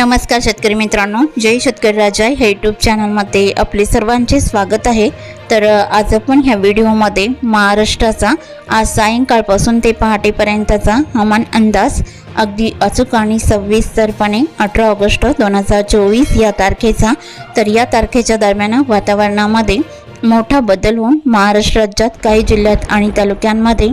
नमस्कार शेतकरी मित्रांनो. जय शेतकरी राजा. ह्या यूट्यूब चॅनलमध्ये आपले सर्वांचे स्वागत आहे. तर आज आपण ह्या व्हिडिओमध्ये महाराष्ट्राचा आज सायंकाळपासून ते पहाटेपर्यंतचा हवामान अंदाज अगदी अचूक आणि सव्वीसतरपणे अठरा ऑगस्ट दोन हजार चोवीस या तारखेचा. तर या तारखेच्या दरम्यान वातावरणामध्ये मोठा बदल होऊन महाराष्ट्र राज्यात काही जिल्ह्यात आणि तालुक्यांमध्ये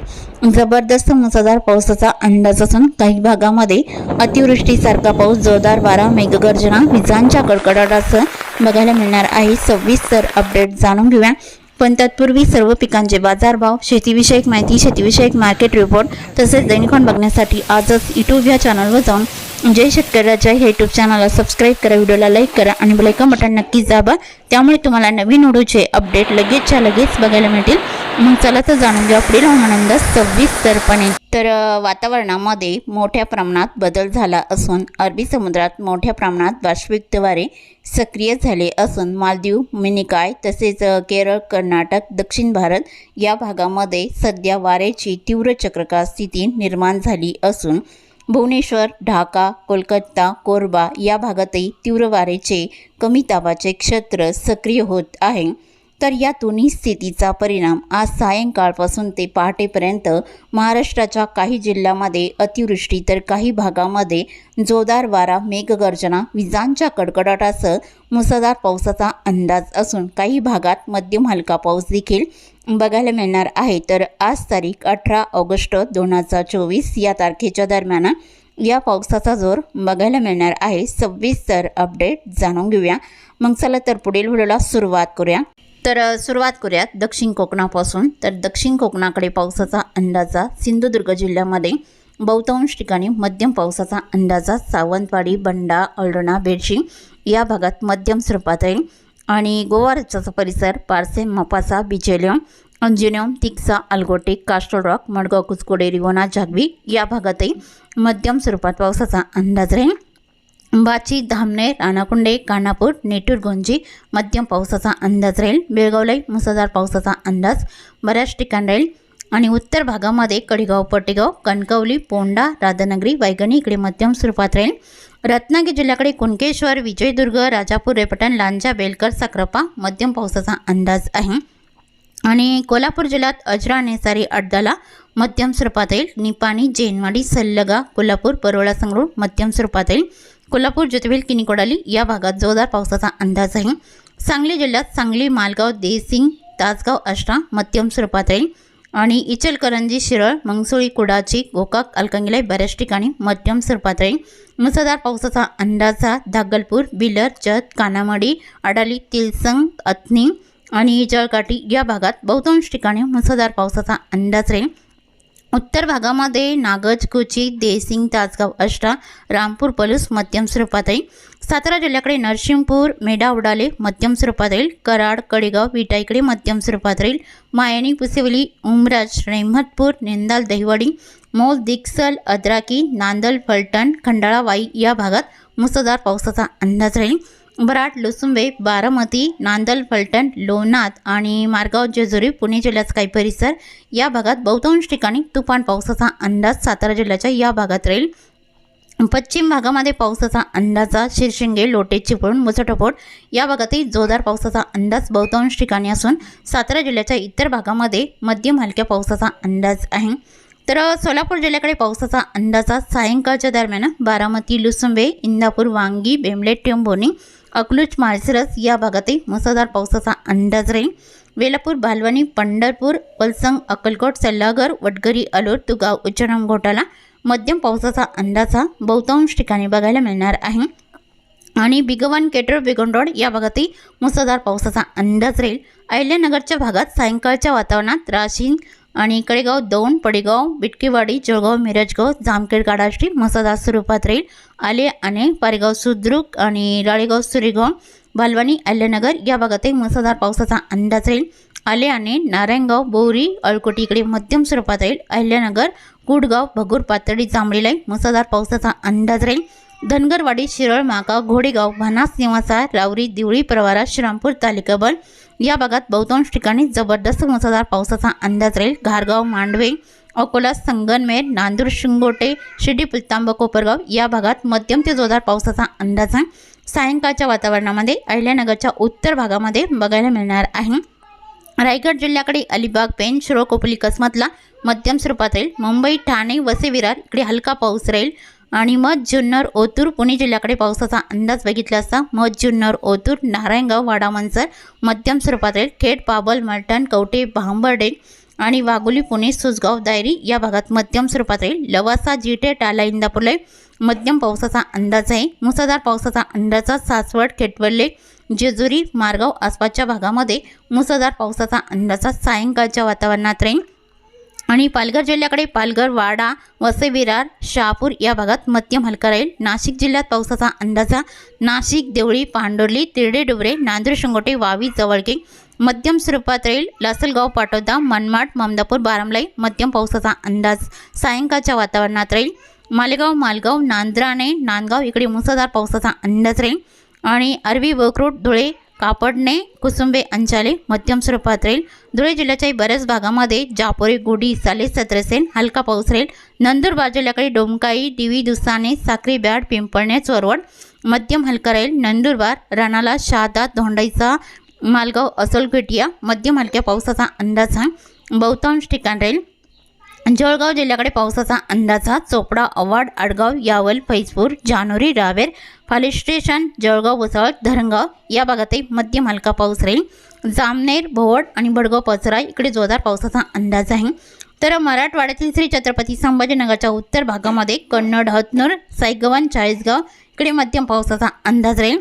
जबरदस्त मुसळधार पावसाचा अंदाज असून काही भागामध्ये अतिवृष्टीसारखा पाऊस जोरदार वारा मेघगर्जना विजांच्या कडकडाटासह बघायला मिळणार आहे. सविस्तर अपडेट जाणून घेऊया. पण तत्पूर्वी सर्व पिकांचे बाजारभाव शेतीविषयक माहिती शेतीविषयक मार्केट रिपोर्ट तसेच दैनिकॉन बघण्यासाठी आजच यूट्यूब या चॅनलवर जाऊन जय शेतकऱ्याच्या राजा हे यूट्यूब चॅनलला सबस्क्राईब करा व्हिडिओला लाईक करा आणि बेलायकन बटन नक्कीच दाबा. त्यामुळे तुम्हाला नवीन व्हिडिओचे अपडेट लगेचच्या लगेच बघायला मिळतील. मग चला तर जाणून घेऊ पुढील सव्वीस सविस्तरपणे तर वातावरणामध्ये मोठ्या प्रमाणात बदल झाला असून अरबी समुद्रात मोठ्या प्रमाणात वार्षिक सक्रिय झाले असून मालदीव मिनिकाय तसेच केरळ कर्नाटक दक्षिण भारत या भागामध्ये सध्या वाऱ्याची तीव्र चक्रकार स्थिती निर्माण झाली असून भुवनेश्वर ढाका कोलकाता कोरबा या भागातही तीव्र वारेचे कमी दाबाचे क्षेत्र सक्रिय होत आहे. तर या दोन्ही स्थितीचा परिणाम आज सायंकाळपासून ते पहाटेपर्यंत महाराष्ट्राच्या काही जिल्ह्यामध्ये अतिवृष्टी तर काही भागामध्ये जोरदार वारा मेघगर्जना विजांच्या कडकडाटासह मुसळधार पावसाचा अंदाज असून काही भागात मध्यम हलका पाऊस देखील बघायला मिळणार आहे. तर आज तारीख अठरा ऑगस्ट दोन हजार चोवीस या तारखेच्या दरम्यान या पावसाचा जोर बघायला मिळणार आहे. सव्वीस तर अपडेट जाणून घेऊया. मग चला तर पुढील व्हिडिओला सुरुवात करूया. तर सुरुवात करूयात दक्षिण कोकणापासून. तर दक्षिण कोकणाकडे पावसाचा अंदाजा सिंधुदुर्ग जिल्ह्यामध्ये बहुतांश ठिकाणी मध्यम पावसाचा अंदाजा सावंतवाडी बंडा अळणा बेडशी या भागात मध्यम स्वरूपात आहे. आणि गोवा राज्याचा परिसर पारसे मपासा बिचेलियम अंजुनियम तिक्सा अलगोटे कास्टल रॉक मडगाव कुचकोडे रिवोना जागवी या भागातही मध्यम स्वरूपात पावसाचा अंदाज राहील. बाची धामणे राणाकुंडे कानापूर नेटूरगुंजी मध्यम पावसाचा अंदाज राहील. बेळगावलाही मुसळधार पावसाचा अंदाज. बऱ्याच ठिकाणी राहील. आणि उत्तर भागामध्ये कडेगाव पटेगाव कणकवली पोंडा राधानगरी वैगणी इकडे मध्यम स्वरूपात राहील. रत्नागिरी जिल्ह्याकडे कुणकेश्वर विजयदुर्ग राजापूर रेपटण लांजा बेलकर साक्रापा मध्यम पावसाचा अंदाज आहे. आणि कोल्हापूर जिल्ह्यात अजरा नेसारी अड्डाला मध्यम स्वरूपात येईल निपाणी जेनवाडी सल्लगा कोल्हापूर परोळा संगरूळ मध्यम स्वरूपात येईल कोल्हापूर ज्योतिवेल किनीकोडाली या भागात जोरदार पावसाचा अंदाज आहे. सांगली जिल्ह्यात सांगली मालगाव देसिंग तासगाव आष्टा मध्यम स्वरूपात राहील. आणि इचलकरंजी शिरळ मंगसोळी कुडाची गोकाक अलकंगिलाई बऱ्याच ठिकाणी मध्यम स्वरूपात राहील. मुसळधार पावसाचा अंदाजा दागलपूर बिलर जत कानामाडी अडाली तिलसंग अथनी आणि जळकाठी या भागात बहुतांश ठिकाणी मुसळधार पावसाचा अंदाज राहील. उत्तर भागामध्ये नागज कुची देसिंग तासगाव अष्टा रामपूर पलूस मध्यम स्वरूपात येईल सातारा जिल्ह्याकडे नरसिंहपूर मेढा उडाले मध्यम स्वरूपात राहील. कराड कडेगाव विटा इकडे मध्यम स्वरूपात राहील. मायानी पुसेवली उमराज रेहमतपूर नेंदाल दहिवाडी मोल दिक्सल अद्राकी नांदल फलटण खंडाळा वाई या भागात मुसळधार पावसाचा अंदाज राहील. बराट लुसुंबे बारामती नांदल फलटण लोणार आणि मारगाव जेजुरी पुणे जिल्ह्याचा काही परिसर या भागात बहुतांश ठिकाणी तुफान पावसाचा अंदाज सातारा जिल्ह्याच्या या भागात राहील. पश्चिम भागामध्ये पावसाचा अंदाजा शिरशिंगे लोटे चिपळूण मुसटोफोड या भागातही जोरदार पावसाचा अंदाज बहुतांश ठिकाणी असून सातारा जिल्ह्याच्या इतर भागामध्ये मध्यम हलक्या पावसाचा अंदाज आहे. तर सोलापूर जिल्ह्याकडे पावसाचा अंदाजा सायंकाळच्या दरम्यान बारामती लुसुंबे इंदापूर वांगी बेमलेट टेंबोनी अकलूज माळशिरस या भागातही मुसळधार पावसाचा अंदाज राहील. वेलापूर भालवणी पंढरपूर पलसंग अक्कलकोट सल्लागर वडगरी अलोट तुगाव उच्चराम घोटाला मध्यम पावसाचा अंदाज हा बहुतांश ठिकाणी बघायला मिळणार आहे. आणि बिगवन केटर बिगन रोड या भागातही मुसळधार पावसाचा अंदाज राहील. अहिल्यानगरच्या भागात सायंकाळच्या वातावरणात राशीन आणि कडेगाव दौंड पडेगाव बिटकीवाडी जळगाव मिरजगाव जामखेड गाडाश्री मसादा स्वरूपात राहील. आले आणि पारेगाव सुद्रुक आणि राळेगाव सुरेगाव भालवानी अहिल्यानगर या भागातही मुसळधार पावसाचा अंदाज राहील. आले आणि नारायणगाव बोरी अळकोटी इकडे मध्यम स्वरूपात राहील. अहिल्यानगर कुडगाव भगूर पातळी जांभळीलाई मुसळधार पावसाचा अंदाज राहील. धनगरवाडी शिरळ माका घोडेगाव भानास निवासा रावरी दिवळी प्रवारा श्रीरामपूर तालिकाबल या भागात बहुतांश ठिकाणी जबरदस्त मुसळधार पावसाचा अंदाज राहील. घारगाव मांडवे अकोला संगनमेर नांदूर शिंगोटे शिर्डी पुलतांब कोपरगाव या भागात मध्यम ते जोरदार पावसाचा अंदाज आहे. सायंकाळच्या वातावरणामध्ये अहिल्यानगरच्या उत्तर भागामध्ये बघायला मिळणार आहे. रायगड जिल्ह्याकडे अलिबाग पेन शिरो कोपली कसमतला मध्यम स्वरूपात राहील. मुंबई ठाणे वसे विरार इकडे हलका पाऊस राहील. आणि मध जुन्नर ओतूर पुणे जिल्ह्याकडे पावसाचा अंदाज बघितला असता मध जुन्नर ओतूर नारायणगाव वाडामनसर मध्यम स्वरूपात राहील खेड पाबल मलटण कवटे भांबर्डे आणि वाघोली पुणे सुसगाव दायरी या भागात मध्यम स्वरूपात राहील लवासा जिटे टाला इंदापूरले मध्यम पावसाचा अंदाज आहे. मुसळधार पावसाचा अंदाज सासवड खेटवल्ले जेजुरी मारगाव आसपासच्या भागामध्ये मुसळधार पावसाचा अंदाजा सायंकाळच्या वातावरणात राहील आणि पालघर जिल्ह्याकडे पालघर वाडा वसे विरार शहापूर या भागात मध्यम हलका राहील. नाशिक जिल्ह्यात पावसाचा अंदाजा नाशिक देवळी पांडोर्ली तिरडे डुबरे नांदुर शिंगोटे वावी जवळगे मध्यम स्वरूपात राहील. लासलगाव पाटोदा मनमाड ममदापूर बारामलाई मध्यम पावसाचा अंदाज. सायंकाळच्या वातावरणात राहील. मालेगाव मालगाव नांद्राणे नांदगाव इकडे मुसळधार पावसाचा अंदाज राहील. आणि अरबी वक्रोट धुळे कापडणे कुसुंबे अंचाले मध्यम स्वरूपात राहील धुळे जिल्ह्याच्याही बऱ्याच भागामध्ये जापोरी गुडी साले सत्रसेन हलका पाऊस राहील. नंदुरबार जिल्ह्याकडे डोमकाई दिवी दुसाने साक्री बॅड पिंपळणे चोरवड मध्यम हलका राहील. नंदुरबार राणाला शहादा धोंडाईचा मालगाव असोलघटिया मध्यम हलक्या पावसाचा अंदाज हा बहुतांश ठिकाण राहील. जळगाव जिल्ह्याकडे पावसाचा अंदाजा चोपडा अवाड आडगाव यावल फैजपूर जानोरी रावेर फाले स्टेशन जळगाव वसळ धरणगाव या भागातही मध्यम हलका पाऊस राहील. जामनेर भोवड आणि बडगाव पचरा इकडे जोरदार पावसाचा अंदाज आहे. तर मराठवाड्यातील श्री छत्रपती संभाजीनगरच्या उत्तर भागामध्ये कन्नड हतनूर सायगवन चाळीसगाव इकडे मध्यम पावसाचा अंदाज राहील.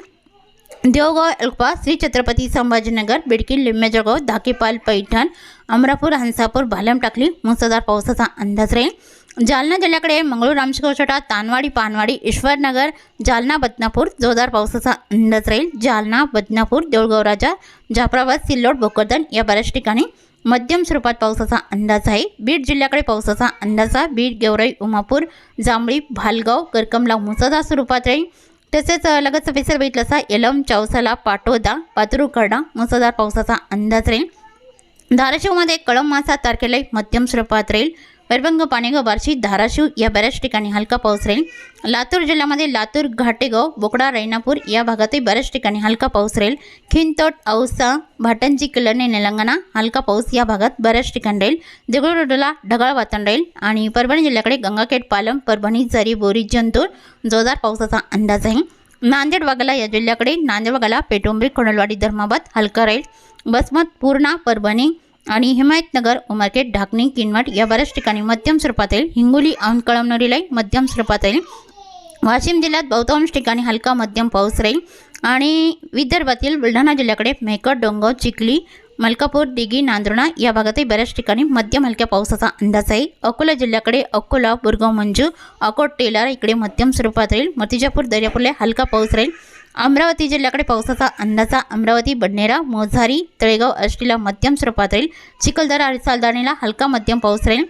देवगाव अल्पा श्री छत्रपती संभाजीनगर बिडकी लिंबेजळगाव धाकेपाल पैठण अमरापूर हंसापूर भालम टाकली मुसळधार पावसाचा अंदाज राहील जालना जिल्ह्याकडे मंगळूर रामशिकोछटा तानवाडी पानवाडी ईश्वरनगर जालना बदनापूर जोरदार पावसाचा अंदाज राहील जालना बदनापूर देऊळगाव राजा जाफराबाद सिल्लोड भोकरदन या बऱ्याच ठिकाणी मध्यम स्वरूपात पावसाचा अंदाज आहे बीड जिल्ह्याकडे पावसाचा अंदाज आहे बीड गेवराई उमापूर जांभळी भालगाव करकमला मुसळधार स्वरूपात राहील तसेच लगेच विसर बघितलं असा यलम चौसाला पाटोदा पातुरू करडा मुसळधार पावसाचा अंदाज राहील. धाराशिवमध्ये कळम मासा तारखेला मध्यम स्वरूपात राहील. वैरभंग पाणेगाव बार्शी धाराशिव या बऱ्याच ठिकाणी हलका पाऊस राहील. लातूर जिल्ह्यामध्ये लातूर घाटेगाव बोकडा रैनापूर या भागातही बऱ्याच ठिकाणी हलका पाऊस राहील. खिंतोट औसा भाटंजी किल्लने निलंगणा हलका पाऊस या भागात बऱ्याच ठिकाणी राहील. देगुळरोडला ढगाळ वातावरण राहील आणि परभणी जिल्ह्याकडे गंगाखेड पालम परभणी जरी बोरी जंतूर जोरदार पावसाचा अंदाज आहे. नांदेड वाघाला या जिल्ह्याकडे नांदेड वाघाला पेटोंबरी कोणलवाडी धर्माबाद हलका राहील. बसमत पूर्णा परभणी आणि हिमायतनगर उमरखेड ढाकणी किनवट या बऱ्याच ठिकाणी मध्यम स्वरूपात येईल हिंगोली औंध कळमनुरीलाही मध्यम स्वरूपात येईल वाशिम जिल्ह्यात बहुतांश ठिकाणी हलका मध्यम पाऊस राहील. आणि विदर्भातील बुलढाणा जिल्ह्याकडे मेहकर डोंगव चिखली मलकापूर दिघी नांदुर्णा या भागातही बऱ्याच ठिकाणी मध्यम हलक्या पावसाचा अंदाज आहे. अकोला जिल्ह्याकडे अकोला बुरगाव मंजू अकोट टेलार इकडे मध्यम स्वरूपात राहील. मतिजापूर दर्यापूरला हलका पाऊस राहील. अमरावती जिल्ह्याकडे पावसाचा अंदाजा. अमरावती बडनेरा मोझारी तळेगाव आष्टीला मध्यम स्वरूपात राहील. चिखलदरा आणि सालदाणीला हलका मध्यम पाऊस राहील.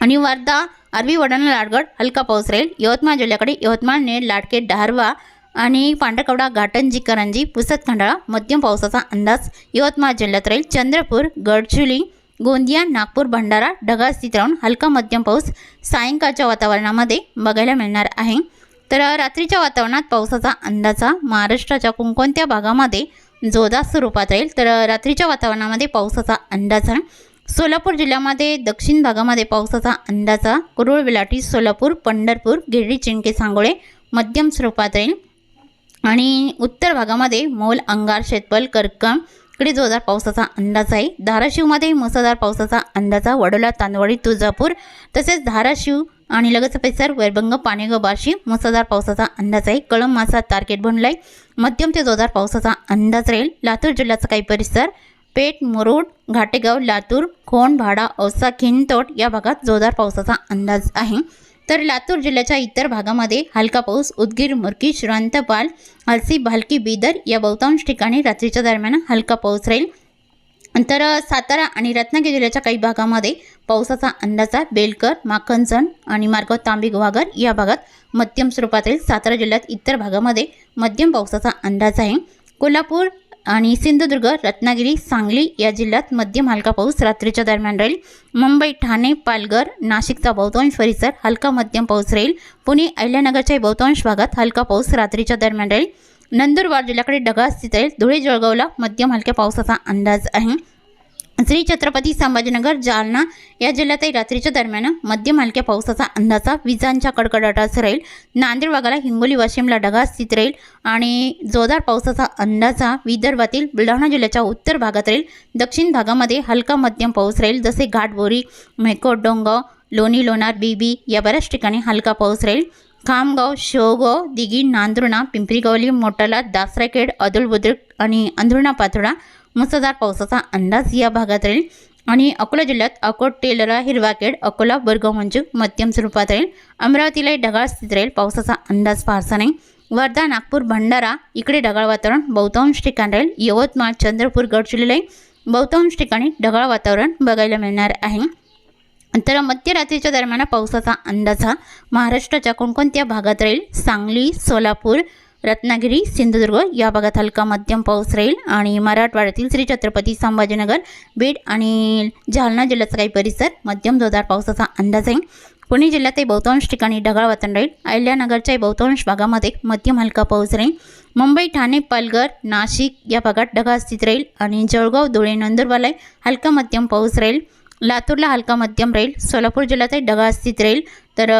आणि वर्धा अरबी वडाणा लाडगड हलका पाऊस राहील. यवतमाळ जिल्ह्याकडे यवतमाळ नेर लाडके डारवा आणि पांढरकवडा घाटंजी करंजी पुसद खंडाळा मध्यम पावसाचा अंदाज यवतमाळ जिल्ह्यात राहील. चंद्रपूर गडचिरोली गोंदिया नागपूर भंडारा ढगाळ स्थित राहून हलका मध्यम पाऊस सायंकाळच्या वातावरणामध्ये बघायला मिळणार आहे. तर रात्रीच्या वातावरणात पावसाचा अंदाजा महाराष्ट्राच्या कोणकोणत्या भागामध्ये जोरदार स्वरूपात राहील? तर रात्रीच्या वातावरणामध्ये पावसाचा अंदाज सोलापूर जिल्ह्यामध्ये दक्षिण भागामध्ये पावसाचा अंदाजा कुरुळ विलाटी सोलापूर पंढरपूर गिरडी चिंके सांगोळे मध्यम स्वरूपात राहील. आणि उत्तर भागामध्ये मोल अंगार शेतपल करकम इकडे जोरदार पावसाचा अंदाज आहे. धाराशिवमध्ये मुसळधार पावसाचा अंदाज वडोला तांदवडी तुळजापूर तसेच धाराशिव आणि लगेच परिसर वैरभंग पाणेगाव बार्शी मुसळधार पावसाचा अंदाज आहे. कळम मासा तारकेट बनलाय. मध्यम ते जोरदार पावसाचा अंदाज राहील. लातूर जिल्ह्याचा काही परिसर पेठ मुरुड घाटेगाव लातूर खोण भाडा औसा खिंतोट या भागात जोरदार पावसाचा अंदाज आहे. तर लातूर जिल्ह्याच्या इतर भागामध्ये हलका पाऊस उदगीर मुरकी श्रांतपाल हलसी भालकी बीदर या बहुतांश ठिकाणी रात्रीच्या दरम्यान हलका पाऊस राहील. तर सातारा आणि रत्नागिरी जिल्ह्याच्या काही भागामध्ये पावसाचा अंदाज आहे. बेलकर माखनजण आणि मार्ग तांबी गुहागर या भागात मध्यम स्वरूपातील सातारा जिल्ह्यात इतर भागामध्ये मध्यम पावसाचा अंदाज आहे. कोल्हापूर आणि सिंधुदुर्ग रत्नागिरी सांगली या जिल्ह्यात मध्यम हलका पाऊस रात्रीच्या दरम्यान राहील. मुंबई ठाणे पालघर नाशिकचा बहुतांश परिसर हलका मध्यम पाऊस राहील. पुणे अहिल्यानगरच्या बहुतांश भागात हलका पाऊस रात्रीच्या दरम्यान राहील. नंदुरबार जिल्ह्याकडे ढगाळ स्थित राहील धुळे जळगावला मध्यम हलक्या पावसाचा अंदाज आहे. श्री छत्रपती संभाजीनगर जालना या जिल्ह्यातही रात्रीच्या दरम्यान मध्यम हलक्या पावसाचा अंदाजा विजांच्या कडकडाटासह राहील. नांदेड भागाला हिंगोली वाशिमला ढगाळ स्थित राहील आणि जोरदार पावसाचा अंदाजा विदर्भातील बुलढाणा जिल्ह्याच्या उत्तर भागात राहील. दक्षिण भागामध्ये हलका मध्यम पाऊस राहील जसे घाटबोरी मेकोट डोंगाव लोणी लोणार बीबी या बऱ्याच ठिकाणी हलका पाऊस राहील. खामगाव शेवगाव दिघी नांदुर्णा पिंपरीगवली मोटाला दासराखेड अदुल बुद्रुक आणि अंधुर्णा पाथोडा मुसळधार पावसाचा अंदाज या भागात राहील. आणि अकोला जिल्ह्यात अकोट टेलरा हिरवाखेड अकोला बरगाव मंजू मध्यम स्वरूपात राहील. अमरावतीलाही ढगाळ स्थित राहील. पावसाचा अंदाज फारसा नाही. वर्धा नागपूर भंडारा इकडे ढगाळ वातावरण. बहुतांश ठिकाण राहील. यवतमाळ चंद्रपूर गडचिरोली बहुतांश ठिकाणी ढगाळ वातावरण बघायला मिळणार आहे. तर मध्यरात्रीच्या दरम्यान पावसाचा अंदाज हा महाराष्ट्राच्या कोणकोणत्या भागात राहील? सांगली सोलापूर रत्नागिरी सिंधुदुर्ग या भागात हलका मध्यम पाऊस राहील आणि मराठवाड्यातील श्री छत्रपती संभाजीनगर बीड आणि जालना जिल्ह्याचा काही परिसर मध्यम जोरदार पावसाचा अंदाज आहे. पुणे जिल्ह्यातही बहुतांश ठिकाणी ढगाळ वातावरण राहील. अहिल्यानगरच्याही बहुतांश भागामध्ये मध्यम हलका पाऊस राहील. मुंबई ठाणे पालघर नाशिक या भागात ढगाळ स्थित राहील आणि जळगाव धुळे नंदुरबारलाही हलका मध्यम पाऊस राहील. लातूरला हलका मध्यम राहील सोलापूर जिल्ह्यातही ढगाळ स्थित राहील तर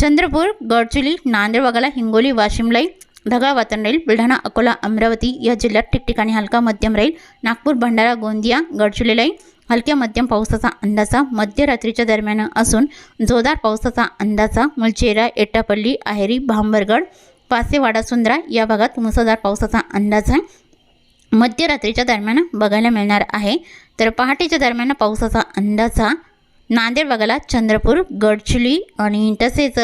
चंद्रपूर गडचिरोली नांदेड वगळा हिंगोली वाशिमलाही ढगाळ वातावरण राहील. बुलढाणा अकोला अमरावती या जिल्ह्यात ठिकठिकाणी हलका मध्यम राहील नागपूर भंडारा गोंदिया गडचिरोलीलाही हलक्या मध्यम पावसाचा अंदाजा मध्यरात्रीच्या दरम्यान असून जोरदार पावसाचा अंदाजा मुलचेरा एटापल्ली आहेरी भांबरगड पासेवाडा सुंदरा या भागात मुसळधार पावसाचा अंदाज आहे. मध्यरात्रीच्या दरम्यान बघायला मिळणार आहे. तर पहाटेच्या दरम्यान पावसाचा अंदाजा नांदेड भागाला चंद्रपूर गडचिली आणि तसेच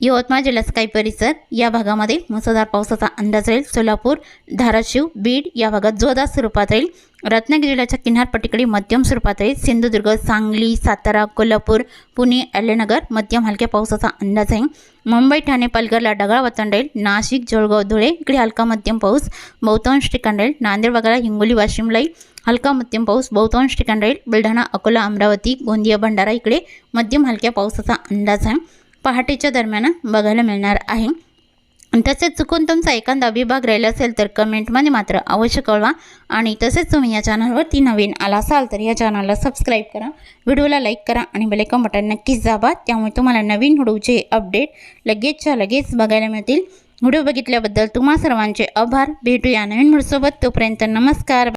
यवतमाळ जिल्ह्याचा परिसर या भागामध्ये मुसळधार पावसाचा अंदाज राहील. सोलापूर धाराशिव बीड या भागात जोरदार स्वरूपात राहील. रत्नागिरी जिल्ह्याच्या किनारपट्टीकडे मध्यम स्वरूपात राहील. सिंधुदुर्ग सांगली सातारा कोल्हापूर पुणे अहिल्यानगर मध्यम हलक्या पावसाचा अंदाज आहे मुंबई ठाणे पालघरला ढगाळ वातावरण राहील. नाशिक जळगाव धुळे इकडे हलका मध्यम पाऊस. बहुतांश ठिकाण राहील. नांदेड भागाला हिंगोली वाशिमलाही हलका मध्यम पाऊस. बहुतांश ठिकाण राहील. बुलढाणा अकोला अमरावती गोंदिया भंडारा इकडे मध्यम हलक्या पावसाचा अंदाज आहे पहाटेच्या दरम्यान बघायला मिळणार आहे. तसेच चुकून तुमचा एखादा विभाग राहिला असेल तर कमेंटमध्ये मात्र अवश्य कळवा. आणि तसेच तुम्ही या चॅनलवरती नवीन आला असाल तर या चॅनलला सबस्क्राईब करा. व्हिडिओला लाईक करा आणि बेलेकन बटन नक्कीच दाबा. त्यामुळे तुम्हाला नवीन व्हिडिओचे अपडेट लगेचच्या लगेच बघायला मिळतील. व्हिडिओ बघितल्याबद्दल तुम्हा सर्वांचे आभार. भेटूया नवीन व्हिडिओसोबत. तोपर्यंत नमस्कार.